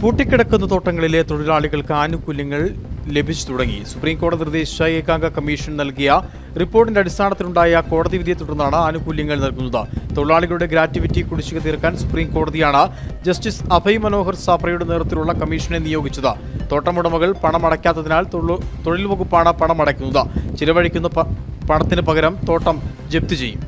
പൂട്ടിക്കിടക്കുന്ന തോട്ടങ്ങളിലെ തൊഴിലാളികൾക്ക് ആനുകൂല്യങ്ങൾ ലഭിച്ചു തുടങ്ങി. സുപ്രീം കോടതി നിർദ്ദേശിച്ച ഏകാംഗ കമ്മീഷൻ നൽകിയ റിപ്പോർട്ടിന്റെ അടിസ്ഥാനത്തിലുണ്ടായ കോടതി വിധിയെ തുടർന്നാണ് ആനുകൂല്യങ്ങൾ നൽകുന്നത്. തൊഴിലാളികളുടെ ഗ്രാറ്റുവിറ്റി കുടിശ്ശിക തീർക്കാൻ സുപ്രീം കോടതിയാണ് ജസ്റ്റിസ് അഭയ് മനോഹർ സാപ്രയുടെ നേതൃത്വത്തിലുള്ള കമ്മീഷനെ നിയോഗിച്ചത്. തോട്ടമുടമകൾ പണമടയ്ക്കാത്തതിനാൽ തൊഴിൽ- വകുപ്പാണ് പണമടയ്ക്കുന്നത് ചിലവഴിക്കുന്ന പണത്തിന് പകരം തോട്ടം ജപ്തി ചെയ്യും.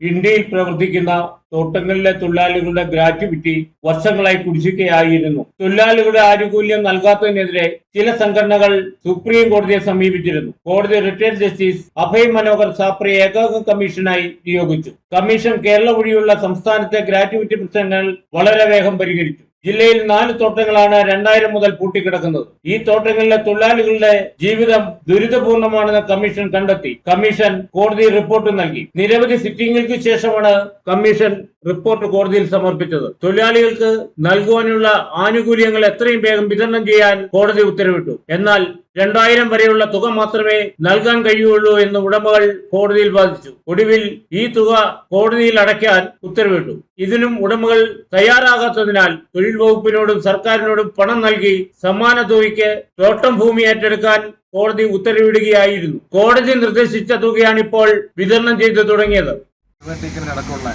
ഇന്ത്യയിൽ പ്രവർത്തിക്കുന്ന തോട്ടങ്ങളിലെ തൊഴിലാളികളുടെ ഗ്രാറ്റുവിറ്റി വർഷങ്ങളായി കുടിശ്ശികയായിരുന്നു. തൊഴിലാളികളുടെ ആനുകൂല്യം നൽകാത്തതിനെതിരെ ചില സംഘടനകൾ സുപ്രീം കോടതിയെ സമീപിച്ചിരുന്നു. കോടതി റിട്ടയർഡ് ജസ്റ്റിസ് അഭയ് മനോഹർ സാപ്രി ഏകാംഗ കമ്മീഷനായി നിയോഗിച്ചു. കമ്മീഷൻ കേരള ഒഴിയുള്ള സംസ്ഥാനത്തെ ഗ്രാറ്റുവിറ്റി പ്രശ്നങ്ങൾ വളരെ വേഗം പരിഹരിച്ചു. ജില്ലയിൽ നാല് തോട്ടങ്ങളാണ് രണ്ടായിരം മുതൽ പൂട്ടിക്കിടക്കുന്നത്. ഈ തോട്ടങ്ങളിലെ തൊഴിലാളികളുടെ ജീവിതം ദുരിതപൂർണമാണെന്ന് കമ്മീഷൻ കണ്ടെത്തി. കമ്മീഷൻ കോടതി റിപ്പോർട്ട് നൽകി. നിരവധി സിറ്റിംഗുകൾക്ക് ശേഷമാണ് കമ്മീഷൻ റിപ്പോർട്ട് കോടതിയിൽ സമർപ്പിച്ചത്. തൊഴിലാളികൾക്ക് നൽകുവാനുള്ള ആനുകൂല്യങ്ങൾ എത്രയും വേഗം വിതരണം ചെയ്യാൻ കോടതി ഉത്തരവിട്ടു. എന്നാൽ രണ്ടായിരം വരെയുള്ള തുക മാത്രമേ നൽകാൻ കഴിയുള്ളൂ എന്ന് ഉടമകൾ കോടതിയിൽ വാദിച്ചു. ഒടുവിൽ ഈ തുക കോടതിയിൽ അടയ്ക്കാൻ ഉത്തരവിട്ടു. ഇതിനും ഉടമകൾ തയ്യാറാകാത്തതിനാൽ തൊഴിൽ വകുപ്പിനോടും സർക്കാരിനോടും പണം നൽകി സമാന തുകയ്ക്ക് തോട്ടം ഭൂമി ഏറ്റെടുക്കാൻ കോടതി ഉത്തരവിടുകയായിരുന്നു. കോടതി നിർദ്ദേശിച്ച തുകയാണ് ഇപ്പോൾ വിതരണം ചെയ്തു തുടങ്ങിയത്. അടക്കമുള്ള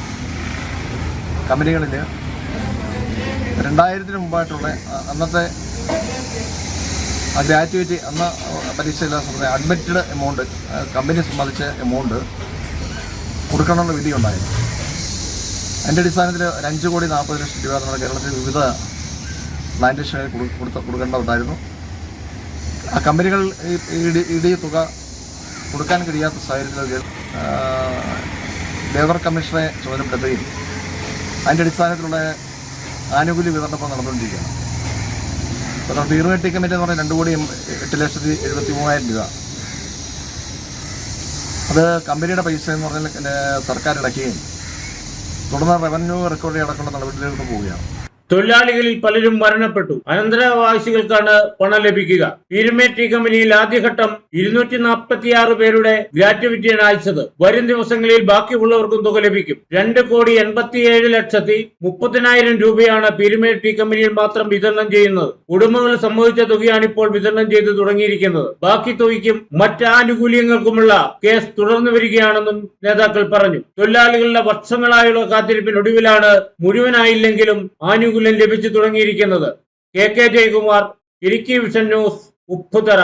കമ്പനികളിൽ രണ്ടായിരത്തിന് മുമ്പായിട്ടുള്ള അന്നത്തെ ആ ഗ്രാറ്റുവിറ്റി അന്ന് പരീക്ഷയില്ല അഡ്മിറ്റഡ് എമൗണ്ട് കമ്പനി സംബന്ധിച്ച എമൗണ്ട് കൊടുക്കണമെന്ന വിധി ഉണ്ടായിരുന്നു. അതിന്റെ അടിസ്ഥാനത്തിൽ ഒരു അഞ്ച് കോടി നാൽപ്പത് ലക്ഷം രൂപ നമ്മുടെ കേരളത്തിൽ വിവിധ പ്ലാന്റേഷനുകൾ കൊടുത്ത് കൊടുക്കേണ്ടതുണ്ടായിരുന്നു. ആ കമ്പനികൾ ഈ ഇടി ഇടി തുക കൊടുക്കാൻ കഴിയാത്ത സാഹചര്യത്തിൽ ലേബർ കമ്മീഷനെ ചുമതലപ്പെടുത്തുകയും അതിന്റെ അടിസ്ഥാനത്തിലുള്ള ആനുകൂല്യ വിതരണം ഇപ്പോൾ നടന്നുകൊണ്ടിരിക്കുകയാണ് അപ്പോൾ നമ്മുടെ തീർവേട്ടി കമ്മിറ്റി എന്ന് പറഞ്ഞാൽ രണ്ട് കോടി എട്ട് ലക്ഷത്തി എഴുപത്തി മൂവായിരം രൂപ. അത് കമ്പനിയുടെ പൈസ എന്ന് പറഞ്ഞാൽ സർക്കാർ ഇടയ്ക്കുകയും തുടർന്ന് റവന്യൂ റെക്കോർഡ് അടക്കമുള്ള നടപടികളിലേക്ക് പോവുകയാണ്. തൊഴിലാളികളിൽ പലരും മരണപ്പെട്ടു. അനന്തരാവകാശികൾക്കാണ് പണം ലഭിക്കുക. പീരുമേറ്റി കമ്പനിയിൽ ആദ്യഘട്ടം ഇരുന്നൂറ്റി നാൽപ്പത്തിയാറ് പേരുടെ ഗ്രാറ്റുവിറ്റിയാണ് അയച്ചത്. വരും ദിവസങ്ങളിൽ ബാക്കിയുള്ളവർക്കും തുക ലഭിക്കും. രണ്ട് കോടി എൺപത്തിയേഴ് ലക്ഷത്തി മുപ്പതിനായിരം രൂപയാണ് പീരുമേറ്റി കമ്പനിയിൽ മാത്രം വിതരണം ചെയ്യുന്നത്. ഉടമകൾ സംഭവിച്ച തുകയാണ് ഇപ്പോൾ വിതരണം ചെയ്തു തുടങ്ങിയിരിക്കുന്നത്. ബാക്കി തുകയ്ക്കും മറ്റ് ആനുകൂല്യങ്ങൾക്കുമുള്ള കേസ് തുടർന്നു വരികയാണെന്നും നേതാക്കൾ പറഞ്ഞു. തൊഴിലാളികളുടെ വർഷങ്ങളായുള്ള കാത്തിരിപ്പിനൊടുവിലാണ് മുഴുവനായില്ലെങ്കിലും ആനുകൂല്യം ലഭിച്ചു തുടങ്ങിയിരിക്കുന്നത്. K. K. Jayakumar Idukki vision news Upputhara.